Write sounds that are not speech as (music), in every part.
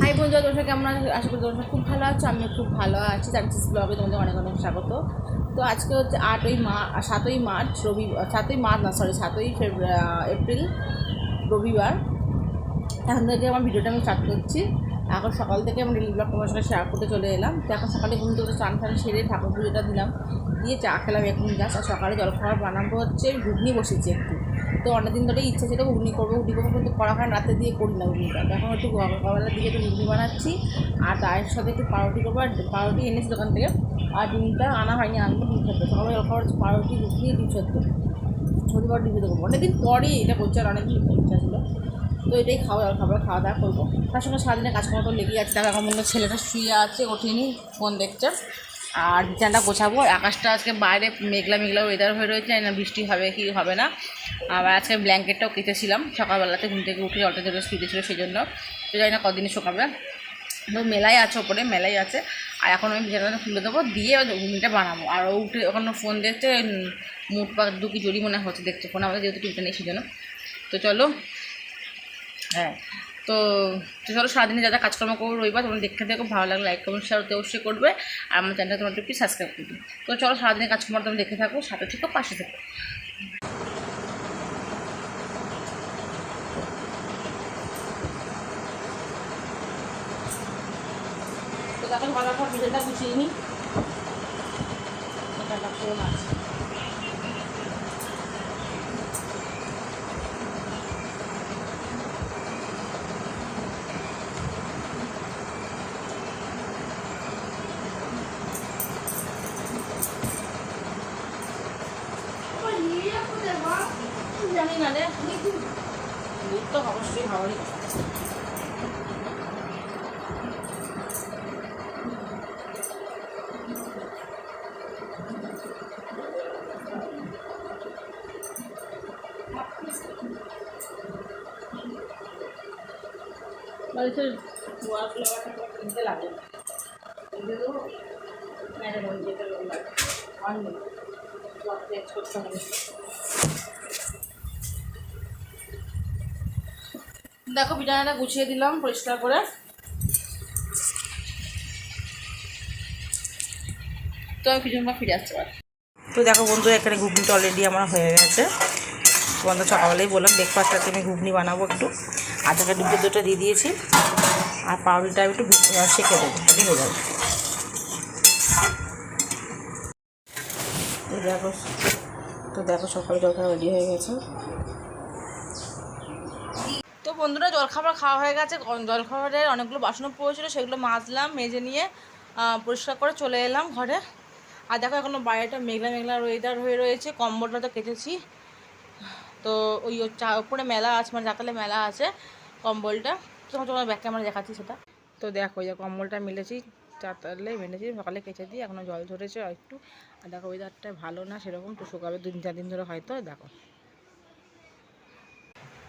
High বন্ধুরা তোমরা কেমন আছো? আশা করি তোমরা খুব ভালো আছো, আমিও খুব ভালো আছি। চার্চিস ব্লগে তোমাদের অনেক অনেক স্বাগত। তো আজকে হচ্ছে আটই মা, সাতই মার্চ, রবি, সাতই মার্চ না সরি সাতই ফেব্রুয়ারি এপ্রিল, রবিবার। এখন থেকে আমার ভিডিওটা আমি স্টার্ট করছি। এখন সকাল থেকে আমি ডেলি ব্লগ তোমার সাথে শেয়ার করতে চলে এলাম। তো এখন সকালে ঘুম থেকে চান ফান সেরে ঠাকুর পুজোটা দিলাম। দিয়ে চা খেলাম এখন জাস্ট আর সকালে জলখাবার বানাবো হচ্ছে, ঘুগনি বসেছি একটু। তো অনেকদিন ধরেই ইচ্ছা ছিল ঘুগনি করব ঘুগনি করব কিন্তু করা হয় রাতে দিয়ে করি না ঘুগনিটা। এখন একটু সকালবেলার দিকে একটু ঘুগনি বানাচ্ছি, আর তার সাথে একটু পাউরুটি করব, আর পাউরুটি এনেছি দোকান থেকে, আর ডিমটা আনা হয়নি আনব, ডিম সেদ্ধ সকালে জলখাবার হচ্ছে পাউরুটি, ঘুগনি, ডিম সেদ্ধ। হরিবার ডিম সেদ্ধ করব অনেকদিন পরে এটা করছে, আর অনেকদিন ইচ্ছা ছিল। তো এটাই খাওয়া দাওয়া খাবার খাওয়া দাওয়া করব। তার সঙ্গে সারাদিনে কাজকর্ম তো লেগেই আছে। তার এখন ছেলেটা শুয়ে আছে, ওঠেনি, ফোন দেখছে। আর বিছানাটা গোছাবো। আকাশটা আজকে বাইরে মেঘলা মেঘলা ওয়েদার হয়ে রয়েছে না বৃষ্টি হবে কি হবে না। আবার আজকে ব্ল্যাঙ্কেটটাও কেটেছিলাম সকালবেলাতে ঘুম থেকে উঠে অল্প জোরে শুতে ছিল সেই জন্য তো জানি না কদিনে শোকাবে। তো মেলাই আছে ওপরে মেলাই আছে। আর এখন আমি বিছানাটা খুলে দেবো দিয়ে ঘুমিটা বানাবো। আর ও উঠে ওখানে ফোন দেখছে উম, মুখ পা দুকি জড়ি মনে হচ্ছে দেখছে। ফোন আমাদের যেহেতু টিভিটা নেই সেই জন্য তো চলো হ্যাঁ। তো চলো সারাদিনে যা যা কাজকর্ম করব রবিবার, তোমরা দেখতে দেখো ভালো লাগলে লাইক কমেন্ট শেয়ার অবশ্যই করবে। আর আমার চ্যানেলটা তোমার একটু সাবস্ক্রাইব করবে তো চলো সারাদিনের কাজকর্ম তোমরা দেখে থাকো, সাথে থেকো, পাশে থেকো। তো দেখো, ভালো ভিডিওটা গুছিয়ে নিই জানি না রে দুধ তো অবশ্যই খাওয়ারই কথা বাড়িতে ওয়ার্ক লেবারটা কিনতে লাগে কিনতে দেবো ম্যাডাম ওই যেটা লাগে অন্য ওয়ার্ক চেঞ্জ করতে হবে দেখো বিছানাটা গুছিয়ে দিলাম পরিষ্কার করে। তো আমি পর ফিরে আসতে পারি তো দেখো বন্ধু, এখানে ঘুগনিটা অলরেডি আমার হয়ে গেছে। বন্ধু সকালবেলাই বললাম ব্রেকফাস্টটাতে আমি ঘুগনি বানাবো একটু। আধা কাটি দুটো দিয়ে দিয়েছি। আর পাউরুটিটা আমি একটু সেঁকে দেবো হয়ে যাবে তো দেখো তো দেখো সকালে জলখাবার রেডি হয়ে গেছে। বন্ধুরা, জলখাবার খাওয়া হয়ে গেছে। জলখাবারের অনেকগুলো বাসনও পড়েছিল, সেগুলো মাজলাম, মেজে নিয়ে পরিষ্কার করে চলে এলাম ঘরে। আর দেখো, এখনও বাইরেটা মেঘলা মেঘলা ওয়েদার হয়ে রয়েছে, কম্বলটা তো কেটেছি তো ওই চা উপরে মেলা আছে মানে জাতালে মেলা আছে কম্বলটা। তোমার তোমার ব্যাক ক্যামেরা দেখাচ্ছি সেটা। তো দেখো ওই যে কম্বলটা মিলেছি, চাতালে মেলেছি, সকালে কেচে দিই এখনও জল আর একটু। আর দেখো ওয়েদারটা ভালো না, সেরকম তো শুকাবে দু তিন, চার দিন ধরে হয়তো, দেখো।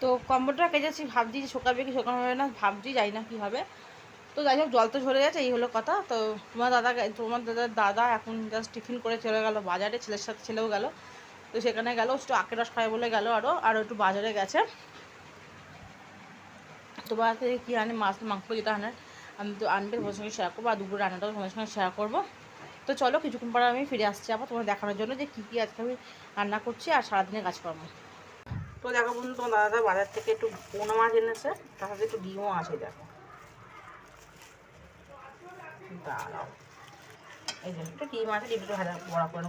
তো কম্বলটা কেটেছি ভাবছি যে শোকাবে কি শোকানো হবে না, ভাবছি যাই না কী হবে। তো যাই হোক, জল তো ঝরে গেছে, এই হলো কথা। তো তোমার দাদা তোমার দাদার দাদা এখন জাস্ট টিফিন করে চলে গেল বাজারে, ছেলের সাথে ছেলেও গেল। তো সেখানে গেল একটু আখের রস খায় বলে গেল আরও আরও একটু বাজারে গেছে। তো বাজার কী আনে, মাছ, মাংস যেটা আনে আমি তো আনবে তোমার সঙ্গে শেয়ার করব, আর দুপুরে রান্নাটাও তোমার সঙ্গে শেয়ার করব। তো চলো কিছুক্ষণ পরে আমি ফিরে আসছি আবার তোমার দেখানোর জন্য যে কী কী আজকে আমি রান্না করছি আর সারাদিনের কাজকর্ম। তো দেখো বন্ধু, তোমার দাদা বাজার থেকে একটু পোনা মাছ এনেছে। তার সাথে একটু ডিমও আছে, দেখো। দাঁড়াও। এই যে, একটু ডিম আছে, ডিমটা একটু করে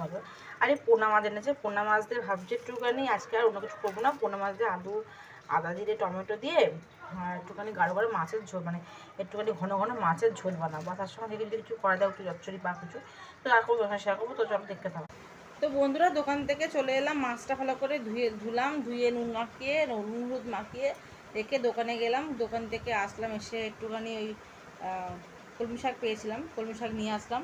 আরে, পোনা মাছ এনেছে। পোনা মাছ দিয়ে ভাবছি একটুখানি, আজকে আর অন্য কিছু করব না। পোনা মাছ দিয়ে আলু, আদা টমেটো দিয়ে একটুখানি মাছের ঝোল মানে একটুখানি ঘন ঘন মাছের ঝোল বানাবো। তার সঙ্গে কিছু করা যায় একটু চচ্চড়ি বা কিছু, তো আর করব শেয়ার করব তো চলো দেখতে থাকো। তো বন্ধুরা, দোকান থেকে চলে এলাম, মাছটা ভালো করে ধুয়ে ধুলাম, ধুয়ে নুন মাখিয়ে নুন হলুদ মাখিয়ে রেখে দোকানে গেলাম। দোকান থেকে আসলাম, এসে একটুখানি ওই কলমি শাক পেয়েছিলাম, কলমি শাক নিয়ে আসলাম।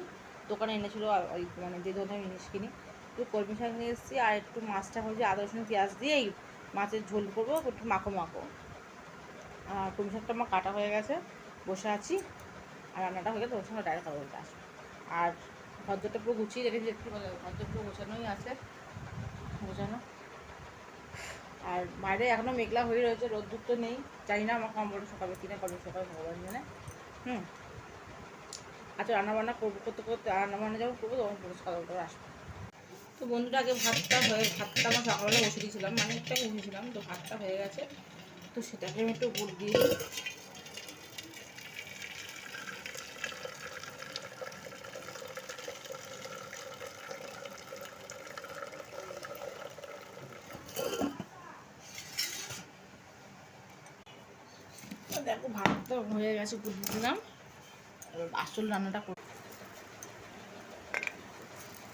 দোকানে এনেছিল ওই মানে যে আমি জিনিস কিনি। একটু কলমি শাক নিয়ে এসেছি আর একটু মাছটা হচ্ছে আদা, রসুন, পেঁয়াজ দিয়েই মাছের ঝোল করব, একটু মাখো মাখো। আর কলমি শাকটা আমার কাটা হয়ে গেছে, বসে আছি। আর রান্নাটা হয়ে গেলে ওর সঙ্গে ডাইরেক্ট আসব। আর ভদ্রটা পুরো গুছিয়ে রেখেছি, একটু ভদ্র পুরো গোছানোই আছে, গোছানো। আর বাইরে এখনও মেঘলা হয়ে রয়েছে, রোদ্দুর তো নেই, জানি না আমার কম্বলটা সকালে কিনে, কবে সকালে ভগবান জানে। হুম। আচ্ছা রান্নাবান্না করব করতে করতে রান্নাবান্না যখন করব তখন পুরো সাদা করে আসব। তো বন্ধুটা আগে ভাতটা হয়ে, ভাতটা আমার সকালবেলা বসে দিয়েছিলাম মানে একটা বসেছিলাম তো ভাতটা হয়ে গেছে, তো সেটাকে আমি একটু গুড় দিয়ে দেখো ভাতটা হয়ে গেছে, গুড় দিলাম। আসল রান্নাটা কর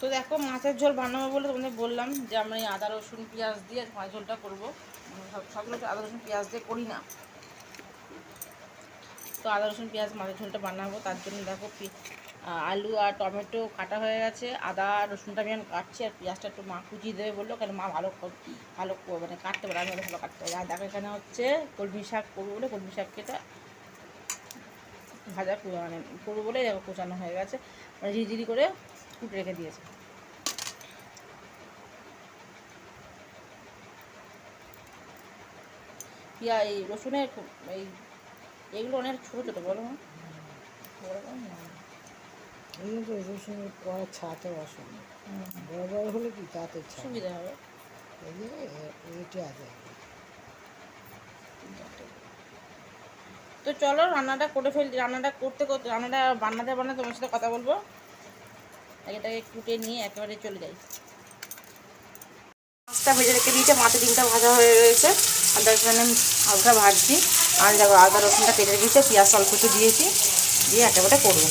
তো দেখো, মাছের ঝোল বানাবো বলে তোমাদের বললাম যে আমি আদা, রসুন, পেঁয়াজ দিয়ে মাছের ঝোলটা করব। সব- সবগুলো আদা, রসুন, পেঁয়াজ দিয়ে করি না। তো আদা, রসুন, পেঁয়াজ, মাছের ঝোলটা বানাবো। তার জন্য দেখো আলু আর টমেটো কাটা হয়ে গেছে, আদা, রসুনটা আমি কাটছি, আর পেঁয়াজটা একটু মা কুচিয়ে দেবে বলল, কেন মা ভালো ভালো মানে কাটতে পারে, আমি ভালো কাটতে পারি আর দেখো এখানে হচ্ছে কলমি শাক করব বলে, কলমি শাক কেটে ভাজা মানে করব বলে দেখো কোচানো হয়ে গেছে মানে ঝিরিঝিরি করে কুটে রেখে দিয়েছে। পিয়া এই রসুনের এই, এগুলো অনেক ছোটো ছোটো, বলো না। এমনি তো রসুন কড়া ছাতে অসুবিধা বড় বড় হলে কি তাতে সুবিধা হবে। এই যে এইটা আছে। তো চলো রান্নাটা করে ফেল রান্নাটা করতে করতে রান্নাটা বান্নাতে বান্নাতে তোমার সাথে কথা বলব। এটাকে কুটে নিয়ে একেবারে চলে যাই। মাছটা ভেজে রেখে দিয়েছে মাছের ডিমটা ভাজা হয়ে রয়েছে। আর আমি আলুটা ভাজছি। আর দেখো আদা রসুনটা কেটে রেখেছে পেঁয়াজ অল্প একটু দিয়েছি। দিয়ে একেবারে করব।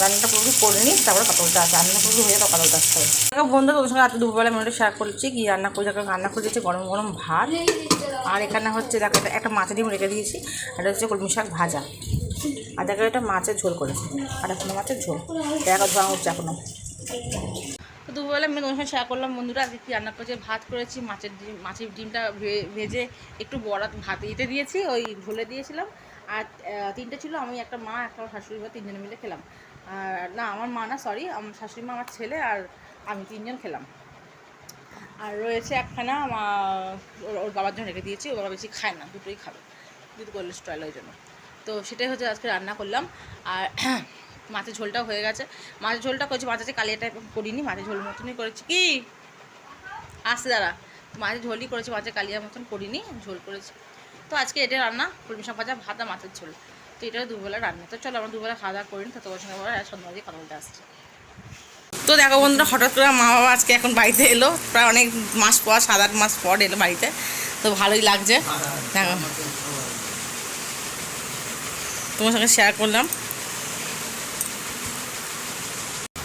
রান্নাটা পুরোপুরি করে নিই তারপরে কথা বলতে রান্না পুরোপুরি হয়ে কথা বলতে আসতে হবে। বন্ধু তোর সঙ্গে রাত্রে দুপুরবেলা আমি শেয়ার করছি, কি রান্না করে দেখো রান্না করে দিয়েছি গরম গরম ভাত। আর এখানে হচ্ছে দেখো একটা মাছের ডিম রেখে দিয়েছি এটা হচ্ছে কলমি শাক ভাজা। আর দেখো এটা মাছের ঝোল করেছি। আর এখনও মাছের ঝোল। দেখো ধোয়া হচ্ছে এখনও। তো দুপুরবেলা আমি তোমার সঙ্গে শেয়ার করলাম, বন্ধুরা, আজকে কী রান্না করেছি, ভাত করেছি, মাছের ডিম, মাছের ডিমটা ভেজে একটু বড়া ভাত দিতে দিয়েছি, ওই ঝোলে দিয়েছিলাম। আর তিনটে ছিল, আমি একটা মা, একটা শাশুড়ি মা তিনজনে মিলে খেলাম। না, আমার মা না সরি আমার শাশুড়ি মা, আমার ছেলে আর আমি তিনজন খেলাম। আর রয়েছে একখানা ওর বাবার জন্য রেখে দিয়েছি, ওর বাবা বেশি খায় না, দুটোই খাবে, দুটো কোলেস্ট্রল ওই জন্য। তো সেটাই হচ্ছে আজকে রান্না করলাম। আর (clears throat) মাছের ঝোলটাও হয়ে গেছে। মাছের ঝোলটা করছি মাছের কালিয়াটা করিনি, মাছের ঝোল মতনই করেছি। কি? আসতে দাঁড়া। মাছের ঝোলই করেছি, মাছের কালিয়ার মতন করিনি, ঝোল করেছি। তো আজকে এটা রান্না, কলমি শাক ভাজা, ভাত মাছের ঝোল। এটা দুবেলা রান্না। তো চলো আমরা দুবেলা খাওয়া দাওয়া করিনি তো তোমার সঙ্গে আমরা সন্ধ্যা দিয়ে কথা বলতে আসছি। তো দেখো বন্ধুরা, হঠাৎ করে মা বাবা আজকে এখন বাড়িতে এলো। প্রায় অনেক মাস পর সাত আট মাস পর এলো বাড়িতে। তো ভালোই লাগছে। দেখো। তোমার সঙ্গে শেয়ার করলাম।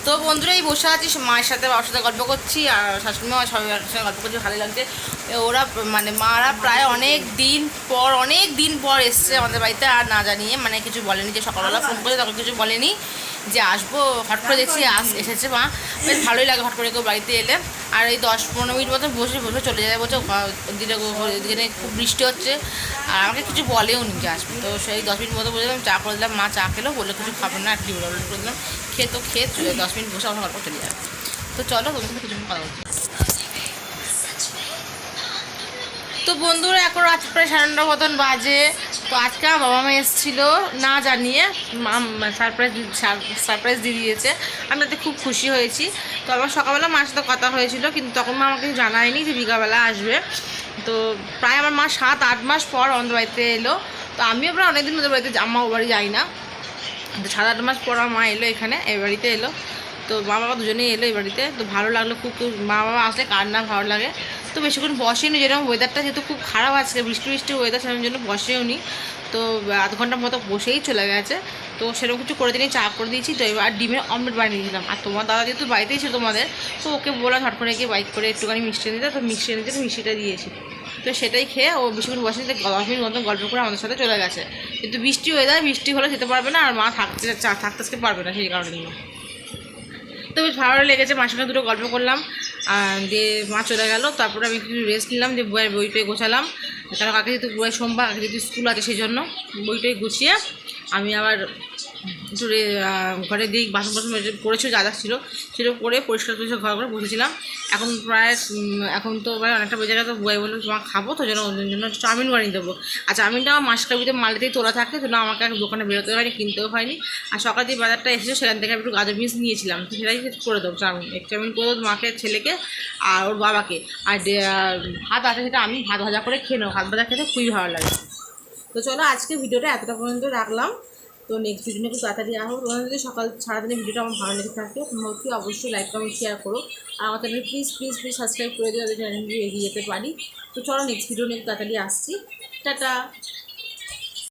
তো বন্ধুরা, এই বসে আছি, মায়ের সাথে বাবার সাথে গল্প করছি, আর শাশুড়ি মা সবাই সঙ্গে গল্প করছি ভালো লাগছে। ওরা মানে মারা প্রায় অনেক দিন পর, অনেক দিন পর এসছে আমাদের বাড়িতে, আর না জানিয়ে মানে কিছু বলেনি যে সকালবেলা ফোন করে তখন কিছু বলেনি। যে আসব, হট করে দেখছি, আস, এসেছে মা। বেশ ভালোই লাগে হট করে কেউ বাড়িতে এলে। আর এই দশ পনেরো মিনিট মতো বসে বসে চলে যায়, বলছে ওদিকে ওদিকে খুব বৃষ্টি হচ্ছে। আর আমাকে কিছু বলেও নি যে আসবে। তো সেই দশ মিনিট মতো বলে দিলাম চা করে দিলাম, মা চা খেলো বলে কিছু খাবে না আর টিভি করে দিলাম। খেয়ে তো খেয়ে দশ মিনিট বসে আমার গল্প চলে যাবে। তো চলো, তোমার সাথে কিছু কথা বলছি। তো বন্ধুরা, এখন রাত প্রায় সাড়ে নটার মতন বাজে। তো আজকে আমার বাবা মা এসেছিল না জানিয়ে সারপ্রাইজ সারপ্রাইজ দিয়ে দিয়েছে। আমি তাতে খুব খুশি হয়েছি। তো আমার সকালবেলা মার সাথে কথা হয়েছিল, কিন্তু তখন মা আমাকে জানায়নি যে বিকালবেলা আসবে। তো প্রায় আমার মা সাত, আট মাস পর আমাদের বাড়িতে এলো। তো আমিও প্রায় অনেকদিন ওদের বাড়িতে আম্মা ও বাড়ি যাই না। তো সাত, আট মাস পর আমার মা এলো এখানে এই বাড়িতে এলো। তো মা বাবা দুজনেই এলো এই বাড়িতে। তো ভালো লাগল, খুব খুব মা বাবা আসলে কার না ভালো লাগে। তো বেশিক্ষণ বসেনি, যেরকম ওয়েদারটা যেহেতু খুব খারাপ আজকে, বৃষ্টি বৃষ্টি ওয়েদার সেরকম জন্য বসেও নি তো আধ ঘণ্টার মতো বসেই চলে গেছে। তো সেরকম কিছু করে দিনই চা করে দিয়েছি। তো এবার ডিমের অমলেট বানিয়ে দিয়েছিলাম আর তোমার দাদা যেহেতু বাড়িতেই ছিল তোমাদের, তো ওকে বললাম ঝট করে গিয়ে বাইক করে একটুখানি মিষ্টি দিতে। তো মিষ্টি এনে দিতে মিষ্টিটা দিয়েছি। তো সেটাই খেয়ে ও বেশিক্ষণ বসে দশ মিনিট মতন গল্প করে আমাদের সাথে চলে গেছে। কিন্তু বৃষ্টি হয়ে যায় বৃষ্টি হলে যেতে পারবে না, আর মা থাকতে চা- থাকতে পারবে না সেই কারণে। তো বেশ ভালো লেগেছে সঙ্গে দুটো গল্প করলাম। দিয়ে মা চলে গেল। তারপরে আমি একটু রেস্ট নিলাম যে বইয়ের বইটাই গোছালাম। কারণ কাকে যেহেতু বইয়ের সোমবার, কাকে যেহেতু স্কুল আছে, সেই জন্য বইটাই গুছিয়ে আমি আবার একটু ঘরে দিই বাসন বাসন করেছিল যা যা ছিল সেটা করে পরিষ্কার পরিষ্কার ঘর করে বসেছিলাম। এখন প্রায় এখন তো প্রায় অনেকটা বেজে গেছে, বুয়াই বলল তোমার খাব তো? জন্য ওদের জন্য চাউমিন বানিয়ে দেবো। আর চাউমিনটা আমার মাসকাবিতে মালিতেই তোলা থাকে জন্য আমাকে আর দোকানে বেরোতে হয়নি, কিনতেও হয়নি। আর সকাল যে বাজারটা এসেছে, সেখান থেকে আমি একটু গাজর বিনস নিয়েছিলাম, তো সেটাই করে দেবো, চাউমিন। এক চাউমিন করে দেবো মাকে, ছেলেকে, আর ওর বাবাকে। আর ভাত আছে সেটা আমি ভাত ভাজা করে খেয়ে নেব। ভাত ভাজা খেতে খুবই ভালো লাগে। তো চলো আজকে ভিডিওটা এতটা পর্যন্ত রাখলাম। তো নেক্সট ভিডিও একটু তাড়াতাড়ি আসব তোমাদের যদি সকাল সারাদিনের ভিডিওটা আমার ভালো লেগে থাকে তোমরা কি অবশ্যই লাইক কমেন্ট শেয়ার করো। আর আমার channel please please please subscribe করে দিও, যাতে চ্যানেলগুলো এগিয়ে যেতে পারি। তো চলো নেক্সট ভিডিও নিয়ে তাড়াতাড়ি আসছি। টাটা!